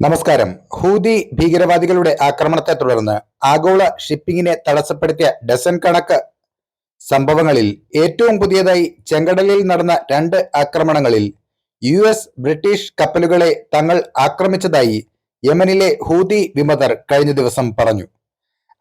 നമസ്കാരം. ഹൂതി ഭീകരവാദികളുടെ ആക്രമണത്തെ തുടർന്ന് ആഗോള ഷിപ്പിംഗിനെ തടസ്സപ്പെടുത്തിയ ഡസൻ കണക്ക് സംഭവങ്ങളിൽ ഏറ്റവും പുതിയതായി ചെങ്കടലിൽ നടന്ന രണ്ട് ആക്രമണങ്ങളിൽ യു എസ് ബ്രിട്ടീഷ് കപ്പലുകളെ തങ്ങൾ ആക്രമിച്ചതായി യമനിലെ ഹൂതി വിമതർ കഴിഞ്ഞ ദിവസം പറഞ്ഞു.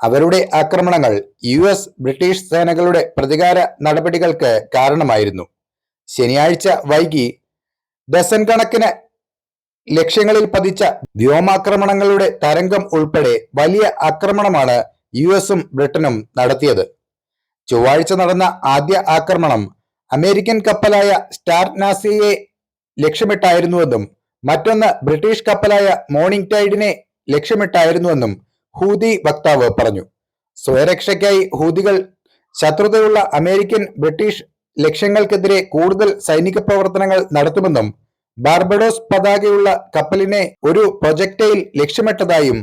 അവരുടെ ആക്രമണങ്ങൾ യു എസ് ബ്രിട്ടീഷ് സേനകളുടെ പ്രതികാര നടപടികൾക്ക് കാരണമായിരുന്നു. ശനിയാഴ്ച വൈകി ഡസൻ കണക്കിന് ലക്ഷ്യങ്ങളിൽ പതിച്ച വ്യോമാക്രമണങ്ങളുടെ തരംഗം ഉൾപ്പെടെ വലിയ ആക്രമണമാണ് യു എസും ബ്രിട്ടനും നടത്തിയത്. ചൊവ്വാഴ്ച നടന്ന ആദ്യ ആക്രമണം അമേരിക്കൻ കപ്പലായ സ്റ്റാർനാസിയെ ലക്ഷ്യമിട്ടായിരുന്നുവെന്നും മറ്റൊന്ന് ബ്രിട്ടീഷ് കപ്പലായ മോർണിംഗ് ടൈഡിനെ ലക്ഷ്യമിട്ടായിരുന്നുവെന്നും ഹൂതി വക്താവ് പറഞ്ഞു. സ്വയരക്ഷയ്ക്കായി ഹൂതികൾ ശത്രുതയുള്ള അമേരിക്കൻ ബ്രിട്ടീഷ് ലക്ഷ്യങ്ങൾക്കെതിരെ കൂടുതൽ സൈനിക പ്രവർത്തനങ്ങൾ നടത്തുമെന്നും ബാർബഡോസ് പതാകയുള്ള കപ്പലിനെ ഒരു പ്രൊജക്ടയിൽ ലക്ഷ്യമിട്ടതായും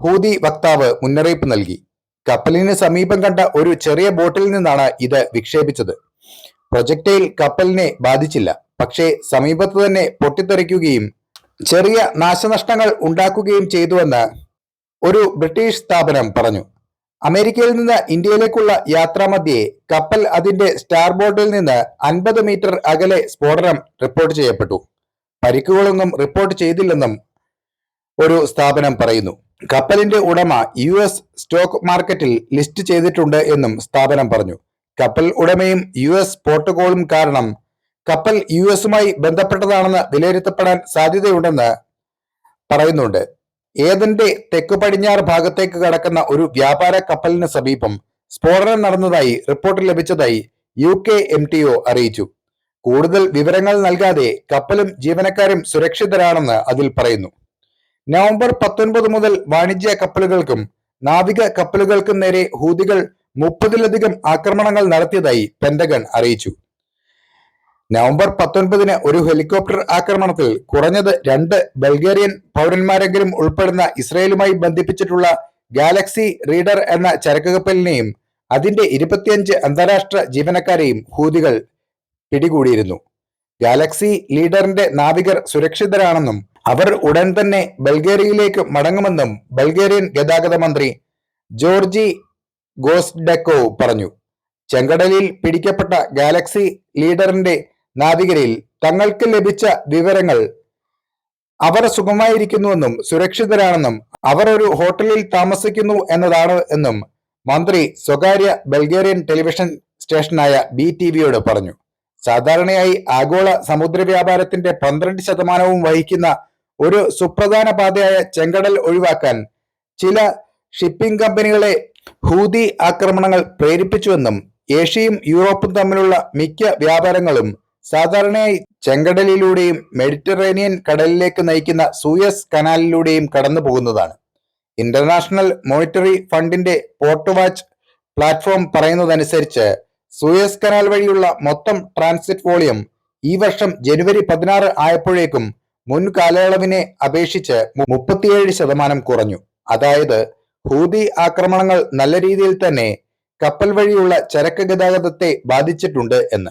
ഹൂതി വക്താവ് മുന്നറിയിപ്പ് നൽകി. കപ്പലിന് സമീപം കണ്ട ഒരു ചെറിയ ബോട്ടിൽ നിന്നാണ് ഇത് വിക്ഷേപിച്ചത്. പ്രൊജക്ടയിൽ കപ്പലിനെ ബാധിച്ചില്ല. പക്ഷേ സമീപത്ത് തന്നെ പൊട്ടിത്തെറിക്കുകയും ചെറിയ നാശനഷ്ടങ്ങൾ ഉണ്ടാക്കുകയും ചെയ്തുവെന്ന് ഒരു ബ്രിട്ടീഷ് സ്ഥാപനം പറഞ്ഞു. അമേരിക്കയിൽ നിന്ന് ഇന്ത്യയിലേക്കുള്ള യാത്രാമധ്യേ കപ്പൽ അതിന്റെ സ്റ്റാർബോർഡിൽ നിന്ന് അൻപത് മീറ്റർ അകലെ സ്ഫോടനം റിപ്പോർട്ട് ചെയ്യപ്പെട്ടു. പരിക്കുകളൊന്നും റിപ്പോർട്ട് ചെയ്തില്ലെന്നും ഒരു സ്ഥാപനം പറയുന്നു. കപ്പലിന്റെ ഉടമ യു എസ് സ്റ്റോക്ക് മാർക്കറ്റിൽ ലിസ്റ്റ് ചെയ്തിട്ടുണ്ട് എന്നും സ്ഥാപനം പറഞ്ഞു. കപ്പൽ ഉടമയും യു എസ് കാരണം കപ്പൽ യു എസുമായി ബന്ധപ്പെട്ടതാണെന്ന് വിലയിരുത്തപ്പെടാൻ സാധ്യതയുണ്ടെന്ന് പറയുന്നുണ്ട്. ഏതന്റെ തെക്കു പടിഞ്ഞാറ് ഭാഗത്തേക്ക് കടക്കുന്ന ഒരു വ്യാപാര കപ്പലിന് സമീപം സ്ഫോടനം നടന്നതായി റിപ്പോർട്ട് ലഭിച്ചതായി U K M T O അറിയിച്ചു. കൂടുതൽ വിവരങ്ങൾ നൽകാതെ കപ്പലും ജീവനക്കാരും സുരക്ഷിതരാണെന്ന് അതിൽ പറയുന്നു. നവംബർ പത്തൊൻപത് മുതൽ വാണിജ്യ കപ്പലുകൾക്കും നാവിക കപ്പലുകൾക്കും നേരെ ഹൂതികൾ മുപ്പതിലധികം ആക്രമണങ്ങൾ നടത്തിയതായി പെന്റഗൺ അറിയിച്ചു. നവംബർ പത്തൊൻപതിന് ഒരു ഹെലികോപ്റ്റർ ആക്രമണത്തിൽ കുറഞ്ഞത് രണ്ട് ബൾഗേറിയൻ പൗരന്മാരെങ്കിലും ഉൾപ്പെടുന്ന ഇസ്രയേലുമായി ബന്ധിപ്പിച്ചിട്ടുള്ള ഗാലക്സി റീഡർ എന്ന ചരക്ക് കപ്പലിനെയും അതിന്റെ ഇരുപത്തിയഞ്ച് അന്താരാഷ്ട്ര ജീവനക്കാരെയും ഹൂതികൾ പിടികൂടിയിരുന്നു. ഗാലക്സി ലീഡറിന്റെ നാവികർ സുരക്ഷിതരാണെന്നും അവർ ഉടൻ തന്നെ ബൾഗേറിയയിലേക്ക് മടങ്ങുമെന്നും ബൾഗേറിയൻ ഗതാഗത മന്ത്രി ജോർജി ഗോസ്ഡെക്കോ പറഞ്ഞു. ചെങ്കടലിൽ പിടിക്കപ്പെട്ട ഗാലക്സി ലീഡറിന്റെ നാവികരിൽ തങ്ങൾക്ക് ലഭിച്ച വിവരങ്ങൾ അവർ സുഖമായിരിക്കുന്നുവെന്നും സുരക്ഷിതരാണെന്നും അവർ ഒരു ഹോട്ടലിൽ താമസിക്കുന്നു എന്നതാണ് എന്നും മന്ത്രി സ്വകാര്യ ബൾഗേറിയൻ ടെലിവിഷൻ സ്റ്റേഷനായ ബി ടി വിയോട് പറഞ്ഞു. സാധാരണയായി ആഗോള സമുദ്ര വ്യാപാരത്തിന്റെ പന്ത്രണ്ട് ശതമാനവും വഹിക്കുന്ന ഒരു സുപ്രധാന പാതയായ ചെങ്കടൽ ഒഴിവാക്കാൻ ചില ഷിപ്പിംഗ് കമ്പനികളെ ഹൂതി ആക്രമണങ്ങൾ പ്രേരിപ്പിച്ചുവെന്നും ഏഷ്യയും യൂറോപ്പും തമ്മിലുള്ള മിക്ക വ്യാപാരങ്ങളും സാധാരണയായി ചെങ്കടലിലൂടെയും മെഡിറ്ററേനിയൻ കടലിലേക്ക് നയിക്കുന്ന സൂയസ് കനാലിലൂടെയും കടന്നു പോകുന്നതാണ്. ഇന്റർനാഷണൽ മോണിറ്ററി ഫണ്ടിന്റെ പോർട്ട് വാച്ച് പ്ലാറ്റ്ഫോം പറയുന്നതനുസരിച്ച് സൂയസ് കനാൽ വഴിയുള്ള മൊത്തം ട്രാൻസിറ്റ് വോളിയം ഈ വർഷം ജനുവരി പതിനാറ് ആയപ്പോഴേക്കും മുൻ കാലയളവിനെ അപേക്ഷിച്ച് മുപ്പത്തിയേഴ് ശതമാനം കുറഞ്ഞു. അതായത് ഹൂതി ആക്രമണങ്ങൾ നല്ല രീതിയിൽ തന്നെ കപ്പൽ വഴിയുള്ള ചരക്ക് ഗതാഗതത്തെ ബാധിച്ചിട്ടുണ്ട് എന്ന്.